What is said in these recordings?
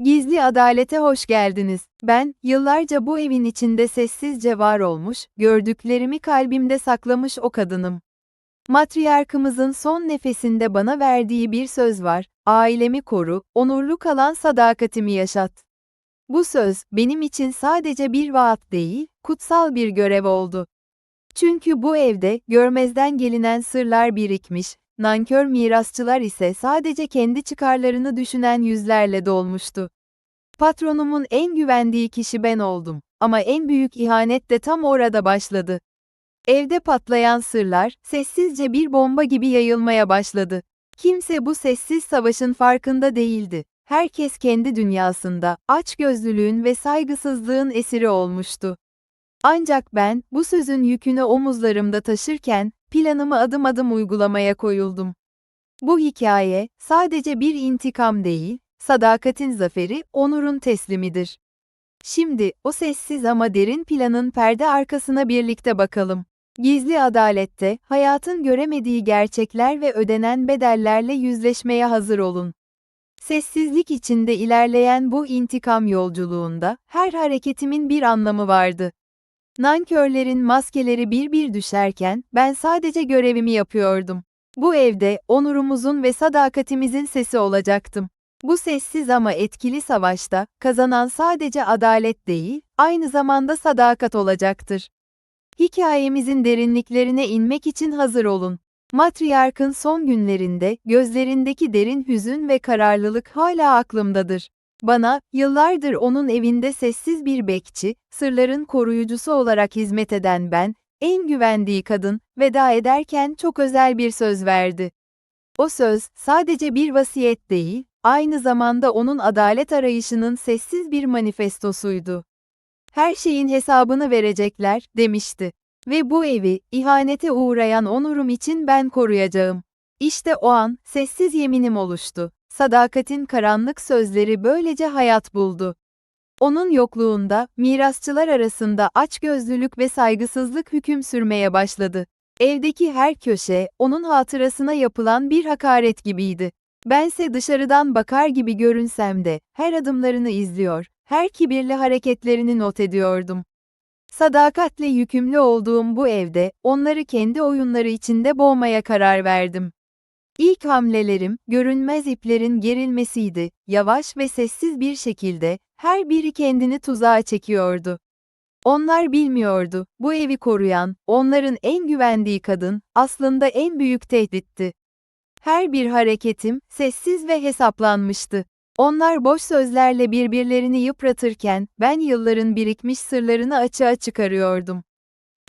Gizli adalete hoş geldiniz. Ben, yıllarca bu evin içinde sessizce var olmuş, gördüklerimi kalbimde saklamış o kadınım. Matriarkımızın son nefesinde bana verdiği bir söz var, ailemi koru, onurlu kalan sadakatimi yaşat. Bu söz, benim için sadece bir vaat değil, kutsal bir görev oldu. Çünkü bu evde, görmezden gelinen sırlar birikmiş, nankör mirasçılar ise sadece kendi çıkarlarını düşünen yüzlerle dolmuştu. Patronumun en güvendiği kişi ben oldum. Ama en büyük ihanet de tam orada başladı. Evde patlayan sırlar, sessizce bir bomba gibi yayılmaya başladı. Kimse bu sessiz savaşın farkında değildi. Herkes kendi dünyasında, açgözlülüğün ve saygısızlığın esiri olmuştu. Ancak ben, bu sözün yükünü omuzlarımda taşırken, planımı adım adım uygulamaya koyuldum. Bu hikaye, sadece bir intikam değil, sadakatin zaferi, onurun teslimidir. Şimdi, o sessiz ama derin planın perde arkasına birlikte bakalım. Gizli adalette, hayatın göremediği gerçekler ve ödenen bedellerle yüzleşmeye hazır olun. Sessizlik içinde ilerleyen bu intikam yolculuğunda, her hareketimin bir anlamı vardı. Nankörlerin maskeleri bir bir düşerken, ben sadece görevimi yapıyordum. Bu evde, onurumuzun ve sadakatimizin sesi olacaktım. Bu sessiz ama etkili savaşta, kazanan sadece adalet değil, aynı zamanda sadakat olacaktır. Hikayemizin derinliklerine inmek için hazır olun. Matriark'ın son günlerinde, gözlerindeki derin hüzün ve kararlılık hala aklımdadır. Bana, yıllardır onun evinde sessiz bir bekçi, sırların koruyucusu olarak hizmet eden ben, en güvendiği kadın, veda ederken çok özel bir söz verdi. O söz, sadece bir vasiyet değil, aynı zamanda onun adalet arayışının sessiz bir manifestosuydu. Her şeyin hesabını verecekler, demişti. Ve bu evi, ihanete uğrayan onurum için ben koruyacağım. İşte o an, sessiz yeminim oluştu. Sadakatin karanlık sözleri böylece hayat buldu. Onun yokluğunda, mirasçılar arasında açgözlülük ve saygısızlık hüküm sürmeye başladı. Evdeki her köşe, onun hatırasına yapılan bir hakaret gibiydi. Bense dışarıdan bakar gibi görünsem de, her adımlarını izliyor, her kibirli hareketlerini not ediyordum. Sadakatle yükümlü olduğum bu evde, onları kendi oyunları içinde boğmaya karar verdim. İlk hamlelerim, görünmez iplerin gerilmesiydi, yavaş ve sessiz bir şekilde, her biri kendini tuzağa çekiyordu. Onlar bilmiyordu, bu evi koruyan, onların en güvendiği kadın, aslında en büyük tehditti. Her bir hareketim, sessiz ve hesaplanmıştı. Onlar boş sözlerle birbirlerini yıpratırken, ben yılların birikmiş sırlarını açığa çıkarıyordum.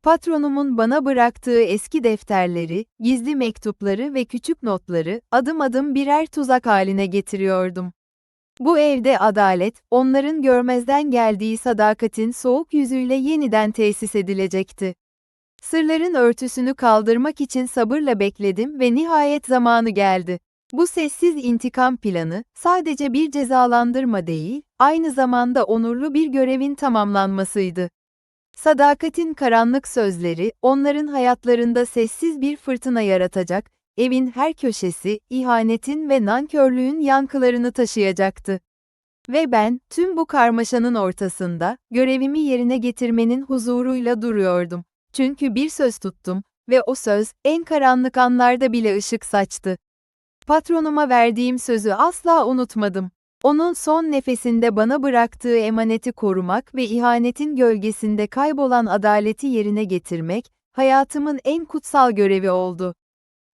Patronumun bana bıraktığı eski defterleri, gizli mektupları ve küçük notları, adım adım birer tuzak haline getiriyordum. Bu evde adalet, onların görmezden geldiği sadakatin soğuk yüzüyle yeniden tesis edilecekti. Sırların örtüsünü kaldırmak için sabırla bekledim ve nihayet zamanı geldi. Bu sessiz intikam planı, sadece bir cezalandırma değil, aynı zamanda onurlu bir görevin tamamlanmasıydı. Sadakatin karanlık sözleri, onların hayatlarında sessiz bir fırtına yaratacak, evin her köşesi, ihanetin ve nankörlüğün yankılarını taşıyacaktı. Ve ben, tüm bu karmaşanın ortasında, görevimi yerine getirmenin huzuruyla duruyordum. Çünkü bir söz tuttum ve o söz, en karanlık anlarda bile ışık saçtı. Patronuma verdiğim sözü asla unutmadım. Onun son nefesinde bana bıraktığı emaneti korumak ve ihanetin gölgesinde kaybolan adaleti yerine getirmek, hayatımın en kutsal görevi oldu.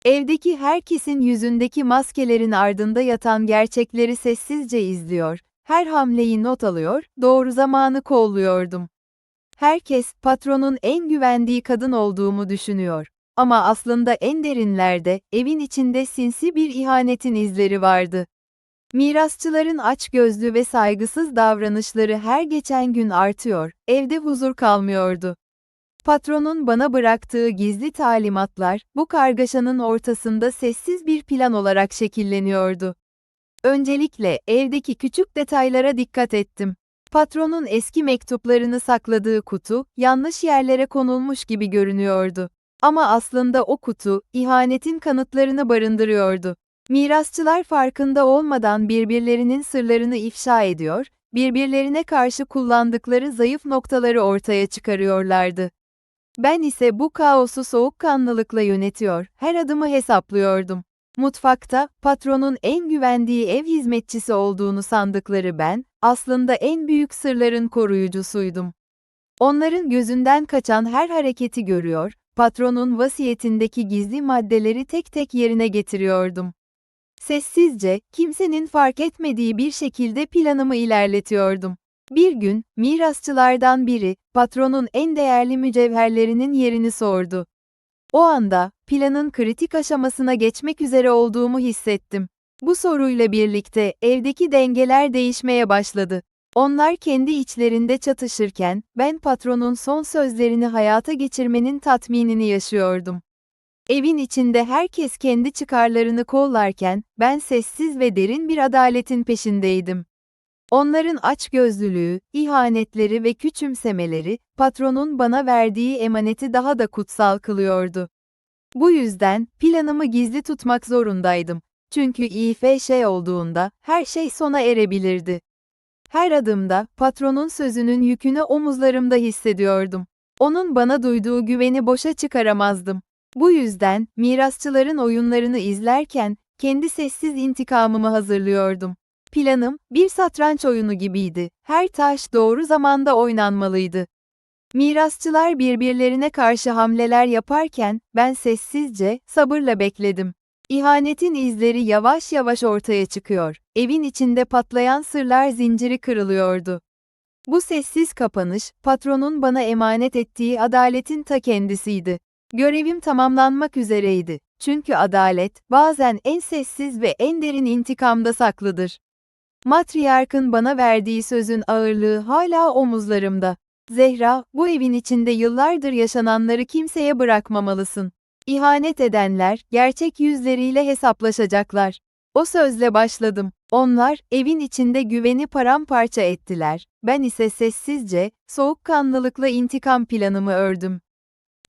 Evdeki herkesin yüzündeki maskelerin ardında yatan gerçekleri sessizce izliyor, her hamleyi not alıyor, doğru zamanı kolluyordum. Herkes, patronun en güvendiği kadın olduğumu düşünüyor. Ama aslında en derinlerde, evin içinde sinsi bir ihanetin izleri vardı. Mirasçıların açgözlü ve saygısız davranışları her geçen gün artıyor, evde huzur kalmıyordu. Patronun bana bıraktığı gizli talimatlar, bu kargaşanın ortasında sessiz bir plan olarak şekilleniyordu. Öncelikle, evdeki küçük detaylara dikkat ettim. Patronun eski mektuplarını sakladığı kutu, yanlış yerlere konulmuş gibi görünüyordu. Ama aslında o kutu, ihanetin kanıtlarını barındırıyordu. Mirasçılar farkında olmadan birbirlerinin sırlarını ifşa ediyor, birbirlerine karşı kullandıkları zayıf noktaları ortaya çıkarıyorlardı. Ben ise bu kaosu soğukkanlılıkla yönetiyor, her adımı hesaplıyordum. Mutfakta, patronun en güvendiği ev hizmetçisi olduğunu sandıkları ben, aslında en büyük sırların koruyucusuydum. Onların gözünden kaçan her hareketi görüyor, patronun vasiyetindeki gizli maddeleri tek tek yerine getiriyordum. Sessizce, kimsenin fark etmediği bir şekilde planımı ilerletiyordum. Bir gün, mirasçılardan biri, patronun en değerli mücevherlerinin yerini sordu. O anda, planın kritik aşamasına geçmek üzere olduğumu hissettim. Bu soruyla birlikte evdeki dengeler değişmeye başladı. Onlar kendi içlerinde çatışırken, ben patronun son sözlerini hayata geçirmenin tatminini yaşıyordum. Evin içinde herkes kendi çıkarlarını kollarken, ben sessiz ve derin bir adaletin peşindeydim. Onların açgözlülüğü, ihanetleri ve küçümsemeleri, patronun bana verdiği emaneti daha da kutsal kılıyordu. Bu yüzden, planımı gizli tutmak zorundaydım. Çünkü İF şey olduğunda, her şey sona erebilirdi. Her adımda, patronun sözünün yükünü omuzlarımda hissediyordum. Onun bana duyduğu güveni boşa çıkaramazdım. Bu yüzden, mirasçıların oyunlarını izlerken, kendi sessiz intikamımı hazırlıyordum. Planım, bir satranç oyunu gibiydi. Her taş doğru zamanda oynanmalıydı. Mirasçılar birbirlerine karşı hamleler yaparken, ben sessizce, sabırla bekledim. İhanetin izleri yavaş yavaş ortaya çıkıyor. Evin içinde patlayan sırlar zinciri kırılıyordu. Bu sessiz kapanış, patronun bana emanet ettiği adaletin ta kendisiydi. Görevim tamamlanmak üzereydi. Çünkü adalet, bazen en sessiz ve en derin intikamda saklıdır. Matriarkın bana verdiği sözün ağırlığı hala omuzlarımda. Zehra, bu evin içinde yıllardır yaşananları kimseye bırakmamalısın. İhanet edenler, gerçek yüzleriyle hesaplaşacaklar. O sözle başladım. Onlar, evin içinde güveni paramparça ettiler. Ben ise sessizce, soğukkanlılıkla intikam planımı ördüm.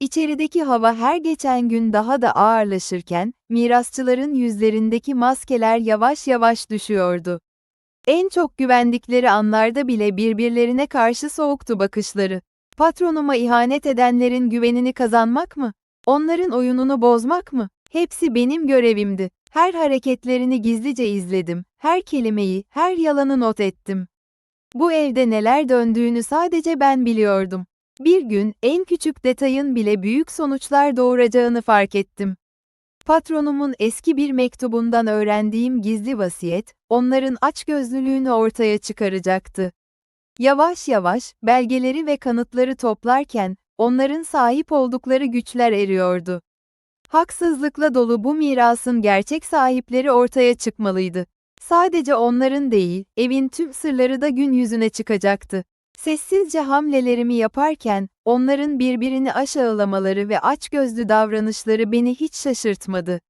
İçerideki hava her geçen gün daha da ağırlaşırken, mirasçıların yüzlerindeki maskeler yavaş yavaş düşüyordu. En çok güvendikleri anlarda bile birbirlerine karşı soğuktu bakışları. Patronuma ihanet edenlerin güvenini kazanmak mı? Onların oyununu bozmak mı? Hepsi benim görevimdi. Her hareketlerini gizlice izledim. Her kelimeyi, her yalanı not ettim. Bu evde neler döndüğünü sadece ben biliyordum. Bir gün en küçük detayın bile büyük sonuçlar doğuracağını fark ettim. Patronumun eski bir mektubundan öğrendiğim gizli vasiyet, onların açgözlülüğünü ortaya çıkaracaktı. Yavaş yavaş, belgeleri ve kanıtları toplarken, onların sahip oldukları güçler eriyordu. Haksızlıkla dolu bu mirasın gerçek sahipleri ortaya çıkmalıydı. Sadece onların değil, evin tüm sırları da gün yüzüne çıkacaktı. Sessizce hamlelerimi yaparken, onların birbirini aşağılamaları ve açgözlü davranışları beni hiç şaşırtmadı.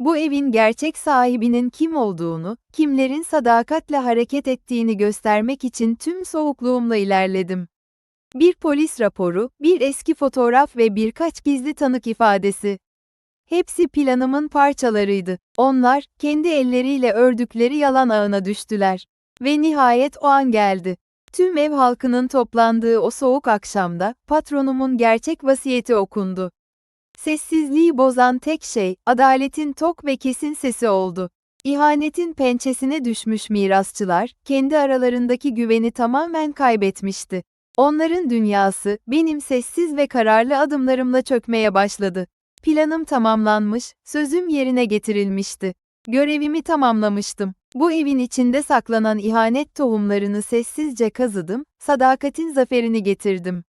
Bu evin gerçek sahibinin kim olduğunu, kimlerin sadakatle hareket ettiğini göstermek için tüm soğukluğumla ilerledim. Bir polis raporu, bir eski fotoğraf ve birkaç gizli tanık ifadesi. Hepsi planımın parçalarıydı. Onlar, kendi elleriyle ördükleri yalan ağına düştüler. Ve nihayet o an geldi. Tüm ev halkının toplandığı o soğuk akşamda, patronumun gerçek vasiyeti okundu. Sessizliği bozan tek şey, adaletin tok ve kesin sesi oldu. İhanetin pençesine düşmüş mirasçılar, kendi aralarındaki güveni tamamen kaybetmişti. Onların dünyası, benim sessiz ve kararlı adımlarımla çökmeye başladı. Planım tamamlanmış, sözüm yerine getirilmişti. Görevimi tamamlamıştım. Bu evin içinde saklanan ihanet tohumlarını sessizce kazıdım, sadakatin zaferini getirdim.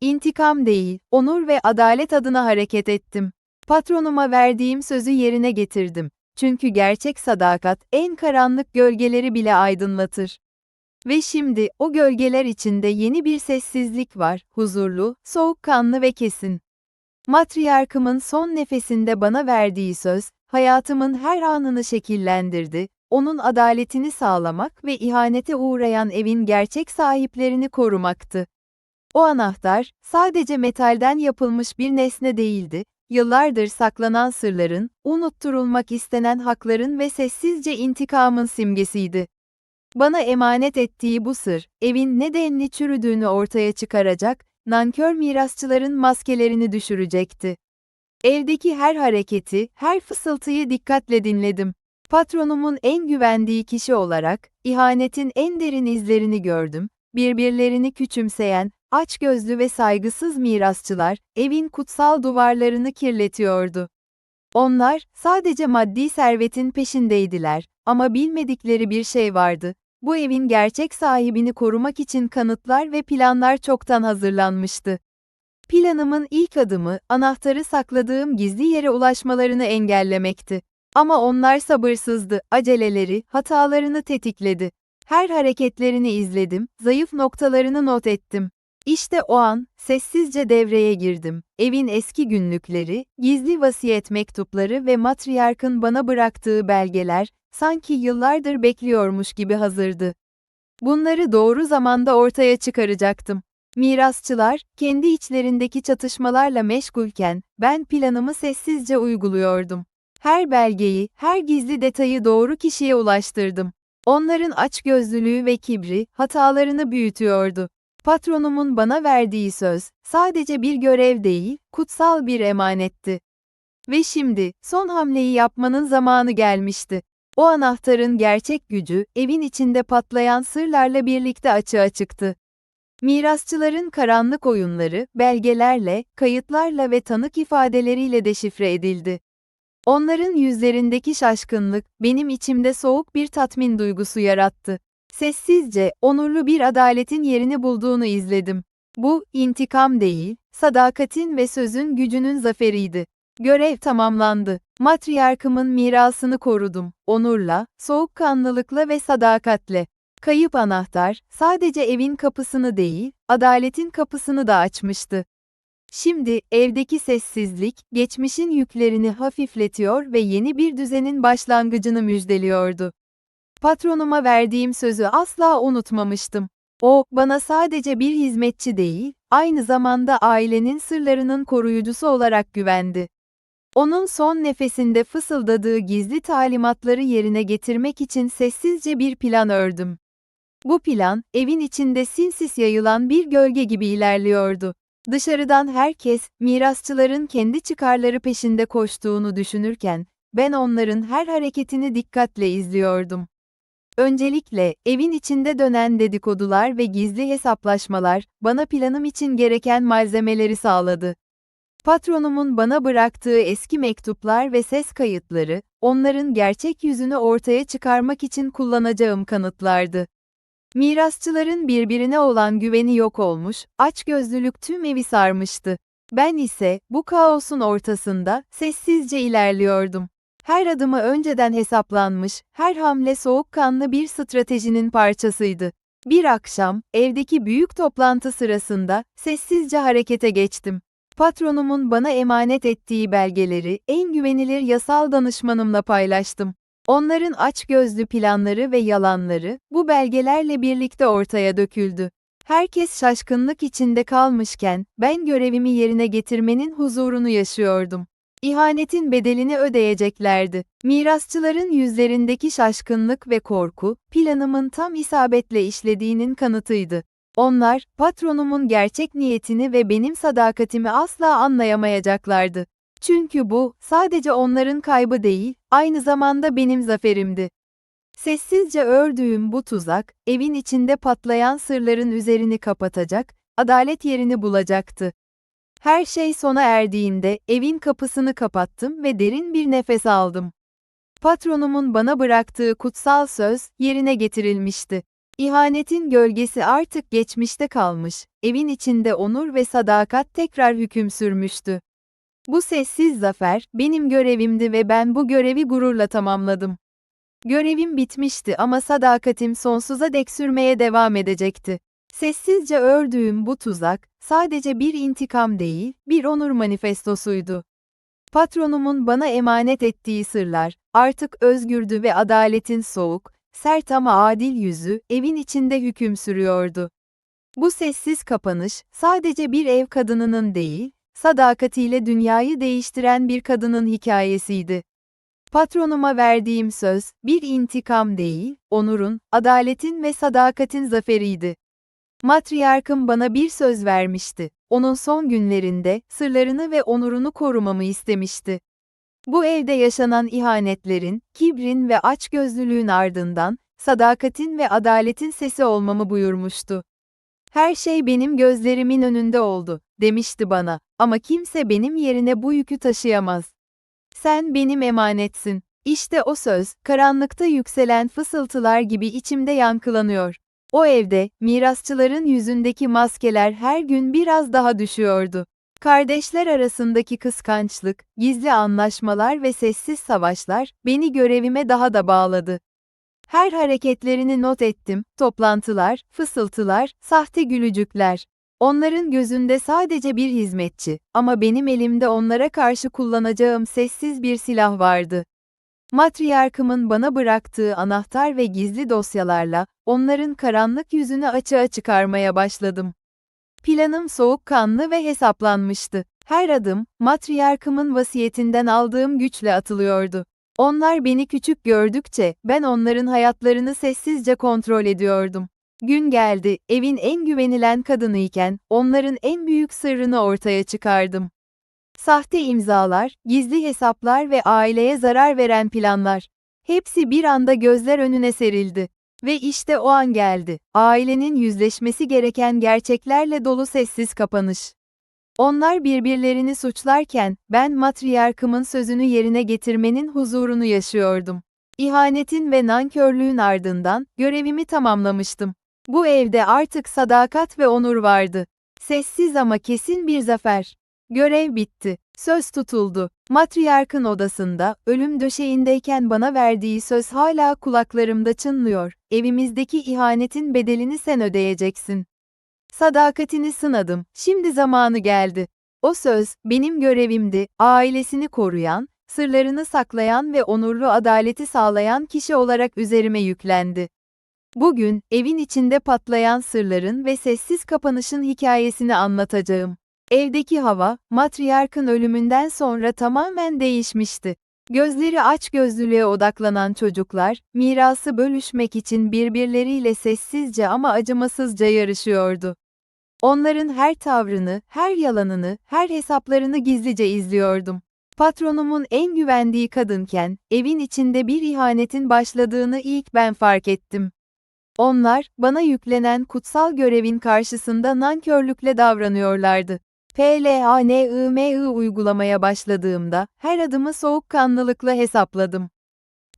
İntikam değil, onur ve adalet adına hareket ettim. Patronuma verdiğim sözü yerine getirdim. Çünkü gerçek sadakat en karanlık gölgeleri bile aydınlatır. Ve şimdi o gölgeler içinde yeni bir sessizlik var, huzurlu, soğukkanlı ve kesin. Matriarkımın son nefesinde bana verdiği söz, hayatımın her anını şekillendirdi, onun adaletini sağlamak ve ihanete uğrayan evin gerçek sahiplerini korumaktı. O anahtar, sadece metalden yapılmış bir nesne değildi, yıllardır saklanan sırların, unutturulmak istenen hakların ve sessizce intikamın simgesiydi. Bana emanet ettiği bu sır, evin ne denli çürüdüğünü ortaya çıkaracak, nankör mirasçıların maskelerini düşürecekti. Evdeki her hareketi, her fısıltıyı dikkatle dinledim. Patronumun en güvendiği kişi olarak, ihanetin en derin izlerini gördüm. Birbirlerini küçümseyen, açgözlü ve saygısız mirasçılar, evin kutsal duvarlarını kirletiyordu. Onlar, sadece maddi servetin peşindeydiler, ama bilmedikleri bir şey vardı. Bu evin gerçek sahibini korumak için kanıtlar ve planlar çoktan hazırlanmıştı. Planımın ilk adımı, anahtarı sakladığım gizli yere ulaşmalarını engellemekti. Ama onlar sabırsızdı, aceleleri, hatalarını tetikledi. Her hareketlerini izledim, zayıf noktalarını not ettim. İşte o an, sessizce devreye girdim. Evin eski günlükleri, gizli vasiyet mektupları ve matriarkın bana bıraktığı belgeler, sanki yıllardır bekliyormuş gibi hazırdı. Bunları doğru zamanda ortaya çıkaracaktım. Mirasçılar, kendi içlerindeki çatışmalarla meşgulken, ben planımı sessizce uyguluyordum. Her belgeyi, her gizli detayı doğru kişiye ulaştırdım. Onların açgözlülüğü ve kibri, hatalarını büyütüyordu. Patronumun bana verdiği söz, sadece bir görev değil, kutsal bir emanetti. Ve şimdi, son hamleyi yapmanın zamanı gelmişti. O anahtarın gerçek gücü, evin içinde patlayan sırlarla birlikte açığa çıktı. Mirasçıların karanlık oyunları, belgelerle, kayıtlarla ve tanık ifadeleriyle deşifre edildi. Onların yüzlerindeki şaşkınlık, benim içimde soğuk bir tatmin duygusu yarattı. Sessizce, onurlu bir adaletin yerini bulduğunu izledim. Bu, intikam değil, sadakatin ve sözün gücünün zaferiydi. Görev tamamlandı. Matriarkımın mirasını korudum. Onurla, soğukkanlılıkla ve sadakatle. Kayıp anahtar, sadece evin kapısını değil, adaletin kapısını da açmıştı. Şimdi, evdeki sessizlik, geçmişin yüklerini hafifletiyor ve yeni bir düzenin başlangıcını müjdeliyordu. Patronuma verdiğim sözü asla unutmamıştım. O, bana sadece bir hizmetçi değil, aynı zamanda ailenin sırlarının koruyucusu olarak güvendi. Onun son nefesinde fısıldadığı gizli talimatları yerine getirmek için sessizce bir plan ördüm. Bu plan, evin içinde sinsis yayılan bir gölge gibi ilerliyordu. Dışarıdan herkes, mirasçıların kendi çıkarları peşinde koştuğunu düşünürken, ben onların her hareketini dikkatle izliyordum. Öncelikle, evin içinde dönen dedikodular ve gizli hesaplaşmalar, bana planım için gereken malzemeleri sağladı. Patronumun bana bıraktığı eski mektuplar ve ses kayıtları, onların gerçek yüzünü ortaya çıkarmak için kullanacağım kanıtlardı. Mirasçıların birbirine olan güveni yok olmuş, açgözlülük tüm evi sarmıştı. Ben ise, bu kaosun ortasında, sessizce ilerliyordum. Her adımı önceden hesaplanmış, her hamle soğukkanlı bir stratejinin parçasıydı. Bir akşam, evdeki büyük toplantı sırasında, sessizce harekete geçtim. Patronumun bana emanet ettiği belgeleri, en güvenilir yasal danışmanımla paylaştım. Onların açgözlü planları ve yalanları, bu belgelerle birlikte ortaya döküldü. Herkes şaşkınlık içinde kalmışken, ben görevimi yerine getirmenin huzurunu yaşıyordum. İhanetin bedelini ödeyeceklerdi. Mirasçıların yüzlerindeki şaşkınlık ve korku, planımın tam isabetle işlediğinin kanıtıydı. Onlar, patronumun gerçek niyetini ve benim sadakatimi asla anlayamayacaklardı. Çünkü bu, sadece onların kaybı değil, aynı zamanda benim zaferimdi. Sessizce ördüğüm bu tuzak, evin içinde patlayan sırların üzerini kapatacak, adalet yerini bulacaktı. Her şey sona erdiğinde evin kapısını kapattım ve derin bir nefes aldım. Patronumun bana bıraktığı kutsal söz yerine getirilmişti. İhanetin gölgesi artık geçmişte kalmış, evin içinde onur ve sadakat tekrar hüküm sürmüştü. Bu sessiz zafer, benim görevimdi ve ben bu görevi gururla tamamladım. Görevim bitmişti ama sadakatim sonsuza dek sürmeye devam edecekti. Sessizce ördüğüm bu tuzak, sadece bir intikam değil, bir onur manifestosuydu. Patronumun bana emanet ettiği sırlar, artık özgürdü ve adaletin soğuk, sert ama adil yüzü, evin içinde hüküm sürüyordu. Bu sessiz kapanış, sadece bir ev kadınının değil, sadakatiyle dünyayı değiştiren bir kadının hikayesiydi. Patronuma verdiğim söz, bir intikam değil, onurun, adaletin ve sadakatin zaferiydi. Matriarkım bana bir söz vermişti. Onun son günlerinde, sırlarını ve onurunu korumamı istemişti. Bu evde yaşanan ihanetlerin, kibrin ve açgözlülüğün ardından, sadakatin ve adaletin sesi olmamı buyurmuştu. Her şey benim gözlerimin önünde oldu, demişti bana, ama kimse benim yerine bu yükü taşıyamaz. Sen benim emanetsin. İşte o söz, karanlıkta yükselen fısıltılar gibi içimde yankılanıyor. O evde, mirasçıların yüzündeki maskeler her gün biraz daha düşüyordu. Kardeşler arasındaki kıskançlık, gizli anlaşmalar ve sessiz savaşlar, beni görevime daha da bağladı. Her hareketlerini not ettim, toplantılar, fısıltılar, sahte gülücükler. Onların gözünde sadece bir hizmetçi ama benim elimde onlara karşı kullanacağım sessiz bir silah vardı. Matriarkımın bana bıraktığı anahtar ve gizli dosyalarla onların karanlık yüzünü açığa çıkarmaya başladım. Planım soğukkanlı ve hesaplanmıştı. Her adım, matriarkımın vasiyetinden aldığım güçle atılıyordu. Onlar beni küçük gördükçe, ben onların hayatlarını sessizce kontrol ediyordum. Gün geldi, evin en güvenilen kadınıyken, onların en büyük sırrını ortaya çıkardım. Sahte imzalar, gizli hesaplar ve aileye zarar veren planlar. Hepsi bir anda gözler önüne serildi. Ve işte o an geldi. Ailenin yüzleşmesi gereken gerçeklerle dolu sessiz kapanış. Onlar birbirlerini suçlarken, ben matriarkımın sözünü yerine getirmenin huzurunu yaşıyordum. İhanetin ve nankörlüğün ardından, görevimi tamamlamıştım. Bu evde artık sadakat ve onur vardı. Sessiz ama kesin bir zafer. Görev bitti. Söz tutuldu. Matriarkın odasında, ölüm döşeğindeyken bana verdiği söz hala kulaklarımda çınlıyor. Evimizdeki ihanetin bedelini sen ödeyeceksin. Sadakatini sınadım. Şimdi zamanı geldi. O söz, benim görevimdi. Ailesini koruyan, sırlarını saklayan ve onurlu adaleti sağlayan kişi olarak üzerime yüklendi. Bugün, evin içinde patlayan sırların ve sessiz kapanışın hikayesini anlatacağım. Evdeki hava, matriarkın ölümünden sonra tamamen değişmişti. Gözleri aç gözlülüğe odaklanan çocuklar, mirası bölüşmek için birbirleriyle sessizce ama acımasızca yarışıyordu. Onların her tavrını, her yalanını, her hesaplarını gizlice izliyordum. Patronumun en güvendiği kadınken, evin içinde bir ihanetin başladığını ilk ben fark ettim. Onlar, bana yüklenen kutsal görevin karşısında nankörlükle davranıyorlardı. PLANIMI uygulamaya başladığımda, her adımı soğukkanlılıkla hesapladım.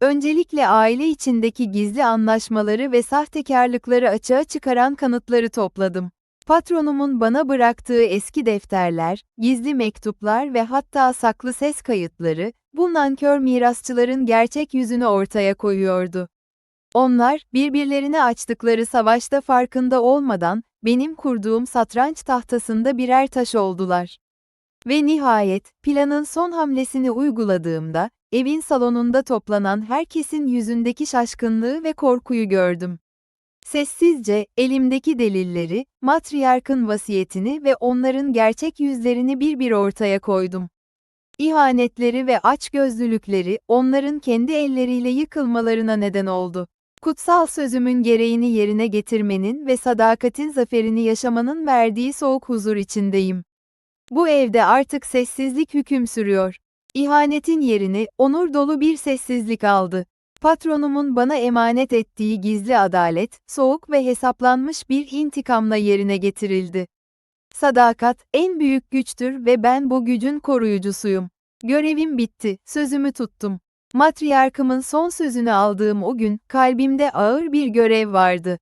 Öncelikle aile içindeki gizli anlaşmaları ve sahtekarlıkları açığa çıkaran kanıtları topladım. Patronumun bana bıraktığı eski defterler, gizli mektuplar ve hatta saklı ses kayıtları, bu nankör mirasçıların gerçek yüzünü ortaya koyuyordu. Onlar, birbirlerine açtıkları savaşta farkında olmadan, benim kurduğum satranç tahtasında birer taş oldular. Ve nihayet, planın son hamlesini uyguladığımda, evin salonunda toplanan herkesin yüzündeki şaşkınlığı ve korkuyu gördüm. Sessizce, elimdeki delilleri, matriarkın vasiyetini ve onların gerçek yüzlerini bir bir ortaya koydum. İhanetleri ve açgözlülükleri, onların kendi elleriyle yıkılmalarına neden oldu. Kutsal sözümün gereğini yerine getirmenin ve sadakatin zaferini yaşamanın verdiği soğuk huzur içindeyim. Bu evde artık sessizlik hüküm sürüyor. İhanetin yerini onur dolu bir sessizlik aldı. Patronumun bana emanet ettiği gizli adalet, soğuk ve hesaplanmış bir intikamla yerine getirildi. Sadakat en büyük güçtür ve ben bu gücün koruyucusuyum. Görevim bitti, sözümü tuttum. Matriarkımın son sözünü aldığım o gün, kalbimde ağır bir görev vardı.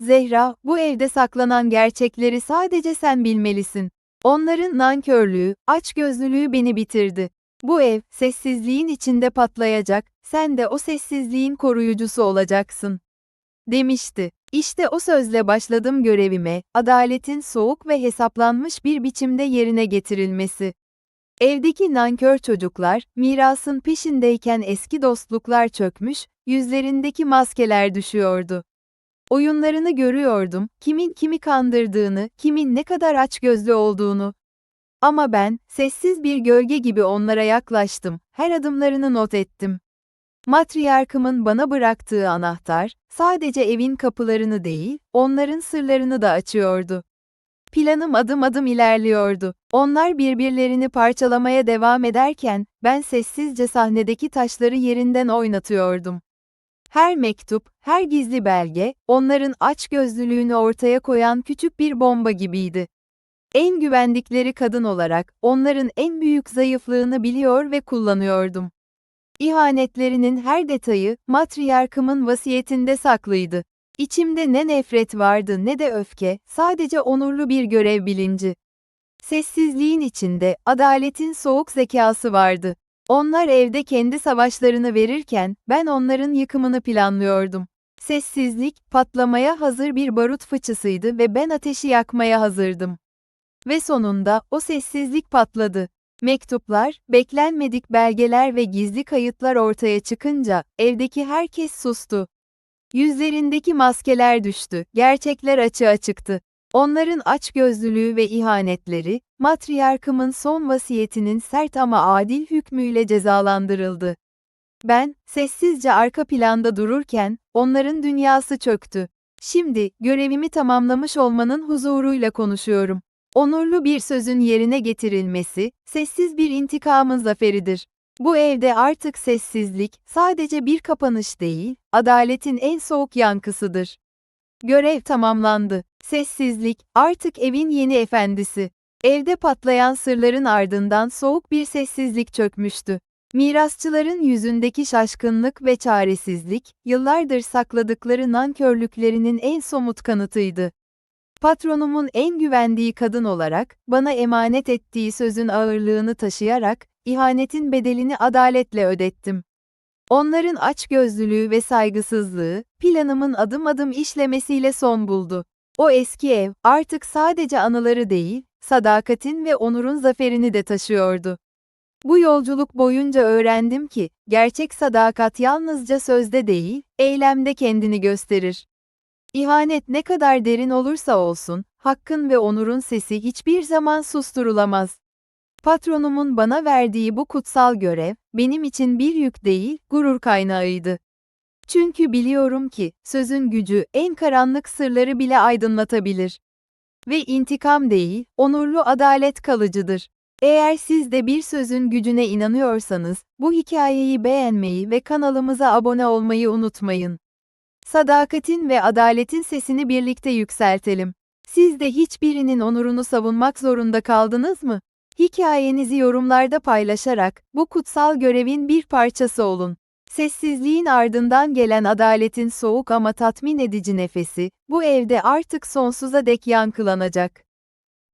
Zehra, bu evde saklanan gerçekleri sadece sen bilmelisin. Onların nankörlüğü, açgözlülüğü beni bitirdi. Bu ev, sessizliğin içinde patlayacak, sen de o sessizliğin koruyucusu olacaksın. Demişti. İşte o sözle başladım görevime, adaletin soğuk ve hesaplanmış bir biçimde yerine getirilmesi. Evdeki nankör çocuklar, mirasın peşindeyken eski dostluklar çökmüş, yüzlerindeki maskeler düşüyordu. Oyunlarını görüyordum, kimin kimi kandırdığını, kimin ne kadar açgözlü olduğunu. Ama ben, sessiz bir gölge gibi onlara yaklaştım, her adımlarını not ettim. Matriarkımın bana bıraktığı anahtar, sadece evin kapılarını değil, onların sırlarını da açıyordu. Planım adım adım ilerliyordu. Onlar birbirlerini parçalamaya devam ederken, ben sessizce sahnedeki taşları yerinden oynatıyordum. Her mektup, her gizli belge, onların açgözlülüğünü ortaya koyan küçük bir bomba gibiydi. En güvendikleri kadın olarak, onların en büyük zayıflığını biliyor ve kullanıyordum. İhanetlerinin her detayı, matriarkımın vasiyetinde saklıydı. İçimde ne nefret vardı ne de öfke, sadece onurlu bir görev bilinci. Sessizliğin içinde, adaletin soğuk zekası vardı. Onlar evde kendi savaşlarını verirken, ben onların yıkımını planlıyordum. Sessizlik, patlamaya hazır bir barut fıçısıydı ve ben ateşi yakmaya hazırdım. Ve sonunda, o sessizlik patladı. Mektuplar, beklenmedik belgeler ve gizli kayıtlar ortaya çıkınca, evdeki herkes sustu. Yüzlerindeki maskeler düştü, gerçekler açığa çıktı. Onların açgözlülüğü ve ihanetleri, matriarkımın son vasiyetinin sert ama adil hükmüyle cezalandırıldı. Ben, sessizce arka planda dururken, onların dünyası çöktü. Şimdi, görevimi tamamlamış olmanın huzuruyla konuşuyorum. Onurlu bir sözün yerine getirilmesi, sessiz bir intikamın zaferidir. Bu evde artık sessizlik, sadece bir kapanış değil, adaletin en soğuk yankısıdır. Görev tamamlandı. Sessizlik, artık evin yeni efendisi. Evde patlayan sırların ardından soğuk bir sessizlik çökmüştü. Mirasçıların yüzündeki şaşkınlık ve çaresizlik, yıllardır sakladıkları nankörlüklerinin en somut kanıtıydı. Patronumun en güvendiği kadın olarak, bana emanet ettiği sözün ağırlığını taşıyarak, ihanetin bedelini adaletle ödettim. Onların açgözlülüğü ve saygısızlığı, planımın adım adım işlemesiyle son buldu. O eski ev, artık sadece anıları değil, sadakatin ve onurun zaferini de taşıyordu. Bu yolculuk boyunca öğrendim ki, gerçek sadakat yalnızca sözde değil, eylemde kendini gösterir. İhanet ne kadar derin olursa olsun, hakkın ve onurun sesi hiçbir zaman susturulamaz. Patronumun bana verdiği bu kutsal görev, benim için bir yük değil, gurur kaynağıydı. Çünkü biliyorum ki, sözün gücü en karanlık sırları bile aydınlatabilir. Ve intikam değil, onurlu adalet kalıcıdır. Eğer siz de bir sözün gücüne inanıyorsanız, bu hikayeyi beğenmeyi ve kanalımıza abone olmayı unutmayın. Sadakatin ve adaletin sesini birlikte yükseltelim. Siz de hiçbirinin onurunu savunmak zorunda kaldınız mı? Hikayenizi yorumlarda paylaşarak bu kutsal görevin bir parçası olun. Sessizliğin ardından gelen adaletin soğuk ama tatmin edici nefesi, bu evde artık sonsuza dek yankılanacak.